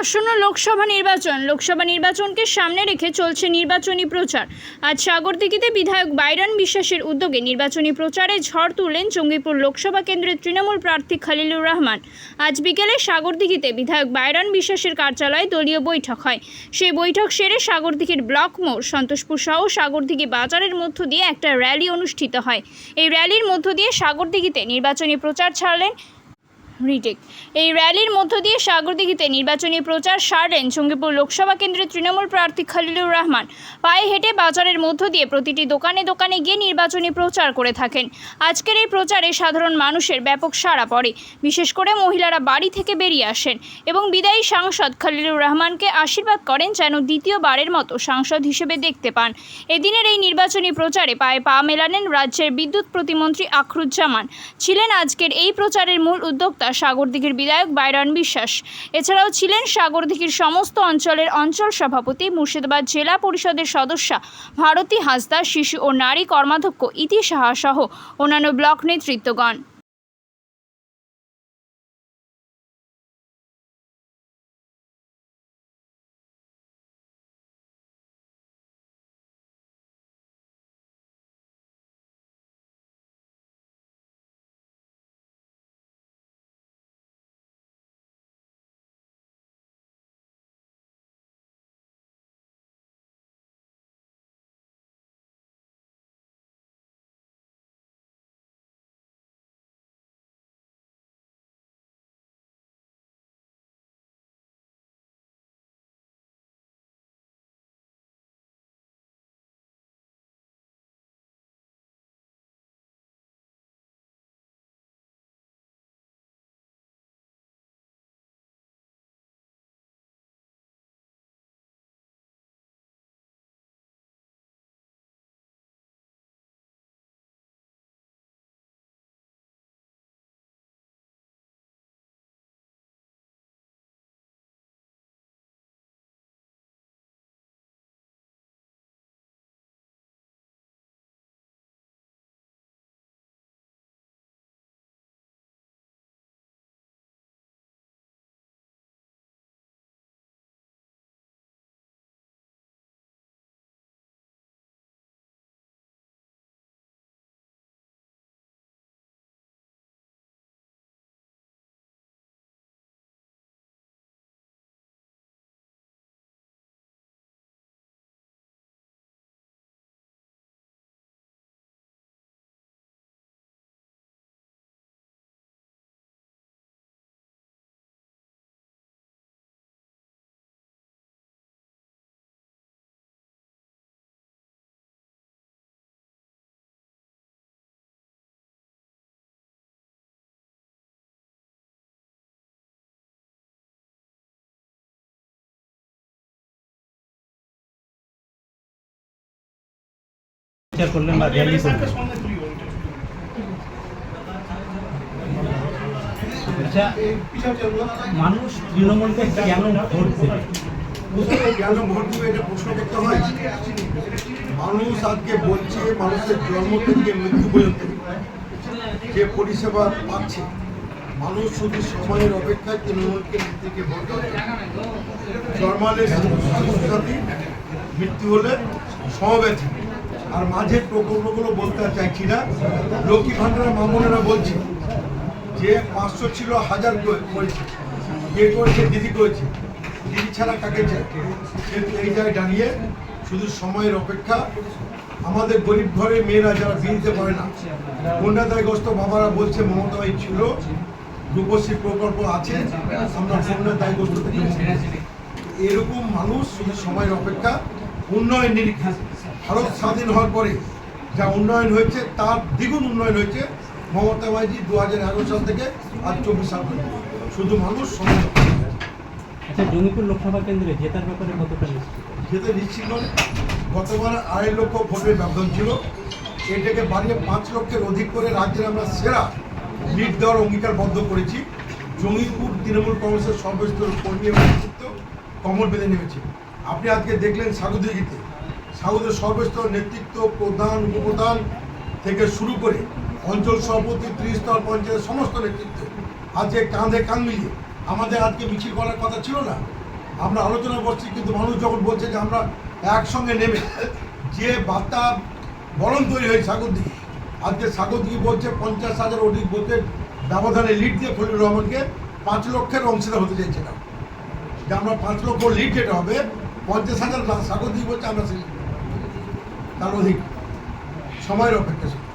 আসন্ন লোকসভা নির্বাচন, লোকসভা নির্বাচনকে সামনে রেখে চলছে নির্বাচনী প্রচার। আজ সাগরদিঘিতে বিধায়ক বাইরান বিশ্বাসের উদ্যোগে নির্বাচনী প্রচারে ঝড় তুললেন জঙ্গিপুর লোকসভা কেন্দ্রের তৃণমূল প্রার্থী খালিলুর রহমান। আজ বিকেলে সাগরদিঘিতে বিধায়ক বাইরান বিশ্বাসের কার্যালয়ে দলীয় বৈঠক হয়। সেই বৈঠক সেরে সাগরদিঘির ব্লক মোড়, সন্তোষপুর সহ সাগরদিঘি বাজারের মধ্য দিয়ে একটা র্যালি অনুষ্ঠিত হয়। এই র্যালির মধ্য দিয়ে সাগরদিঘিতে নির্বাচনী প্রচার ছাড়লেন রিটেক এই র্যালির মধ্য দিয়ে সাগরদিঘিতে নির্বাচনী প্রচার সারলেন জঙ্গিপুর লোকসভা কেন্দ্রের তৃণমূল প্রার্থী খালিলুর রহমান। পায়ে হেঁটে বাজারের মধ্য দিয়ে প্রতিটি দোকানে দোকানে গিয়ে নির্বাচনী প্রচার করে থাকেন। আজকের এই প্রচারে সাধারণ মানুষের ব্যাপক সাড়া পড়ে। বিশেষ করে মহিলারা বাড়ি থেকে বেরিয়ে আসেন এবং বিদায়ী সাংসদ খালিলুর রহমানকে আশীর্বাদ করেন যেন দ্বিতীয়বারের মতো সাংসদ হিসেবে দেখতে পান। এদিনের এই নির্বাচনী প্রচারে পায়ে পা মেলালেন রাজ্যের বিদ্যুৎ প্রতিমন্ত্রী আখরুজ্জামান। ছিলেন আজকের এই প্রচারের মূল উদ্যোক্তা সাগরদিঘির বিধায়ক বাইরন বিশ্বাস। এছাড়াও ছিলেন সাগরদিঘির সমস্ত অঞ্চলের অঞ্চল সভাপতি, মুর্শিদাবাদ জেলা পরিষদের সদস্যা, ভারতী হাসদা, শিশু ও নারী কর্মাধ্যক্ষ, ইতি সাহা সহ অন্যান্য ব্লক নেতৃত্বগণ। প্রচার করলেন বা র্যালি করলেন। আচ্ছা মানুষ তৃণমূলকে কেন ভোট দেবে? কেন ভোট দেবে এটা প্রশ্ন করতে হয়? মানুষ আজকে বলছে মানুষের জন্ম থেকে মৃত্যু পর্যন্ত। যে পরিষেবা পাচ্ছে মানুষ শুধু সময়ের অপেক্ষায় তৃণমূলকে নেত্রীকে ভোট জন্মালে সাথী মৃত্যু হলে সমবেথী আর মাঝের প্রকল্পগুলো বলতে চাইছি না। লক্ষ্মী ভান্ডারের মামনেরা বলছে যে পাঁচশো ছিল, হাজার করেছে। কে করেছে, দিদি করেছে। দিদি ছাড়া কাকে কিন্তু এই জায়গায় দাঁড়িয়ে শুধু সময়ের অপেক্ষা। আমাদের গরিব ঘরে মেয়েরা যারা বিয়ে দিতে পারে না কন্যাদায়গ্রস্ত বাবারা বলছে মমতা ছিল, রূপশ্রী প্রকল্প আছে, আমরা কন্যাদায়গ্রস্ত থেকে এরকম মানুষ শুধু সময়ের অপেক্ষা, উন্নয়ন নিরীক্ষা। ভারত স্বাধীন হওয়ার পরে যা উন্নয়ন হয়েছে তার দ্বিগুণ উন্নয়ন হয়েছে মমতা ব্যানার্জি দু হাজার এগারো সাল থেকে আজ চব্বিশ সাল পর্যন্ত। শুধু মানুষ অপেক্ষা। আচ্ছা জঙ্গিপুর লোকসভা কেন্দ্রে জেতার ব্যাপারে কতটা নিশ্চিত? যেতে নিশ্চিত নয়। গতবার আড়াই লক্ষ ভোটের ব্যবধান ছিল। এটাকে বাড়িয়ে পাঁচ লক্ষের অধিক করে রাজ্যের আমরা সেরা লিড দেওয়ার অঙ্গীকারবদ্ধ করেছি। জঙ্গিপুর তৃণমূল কংগ্রেসের সর্বস্তর কর্মী এবং নেতৃত্ব কমল বেঁধে নেমেছে। আপনি আজকে দেখলেন সাগুদিঘিতে সাগুদের সর্বস্তর নেতৃত্ব প্রধান উপপ্রধান থেকে শুরু করে অঞ্চল সভাপতি, ত্রিস্তর পঞ্চায়েত সমস্ত নেতৃত্ব আজকে কাঁধে কাঁধ মিলিয়ে আমাদের আজকে মিছিল করার কথা ছিল না। আমরা আলোচনা করছি, কিন্তু মানুষ যখন বলছে যে আমরা একসঙ্গে নেমে যে বার্তা বরণ তৈরি হয় সাগরদিঘি আজকে সাগরদিঘি বলছে পঞ্চাশ হাজার অধিক ভোটের ব্যবধানে লিড দিয়ে ফজলুর রহমানকে পাঁচ লক্ষের অংশীদার হতে চাইছিলাম যে আমরা পাঁচ লক্ষ লিড যেটা হবে, পঞ্চাশ হাজার সাগরদিঘি বলছে আমরা সেই তার অধিক সময়ের অপেক্ষা ছিল।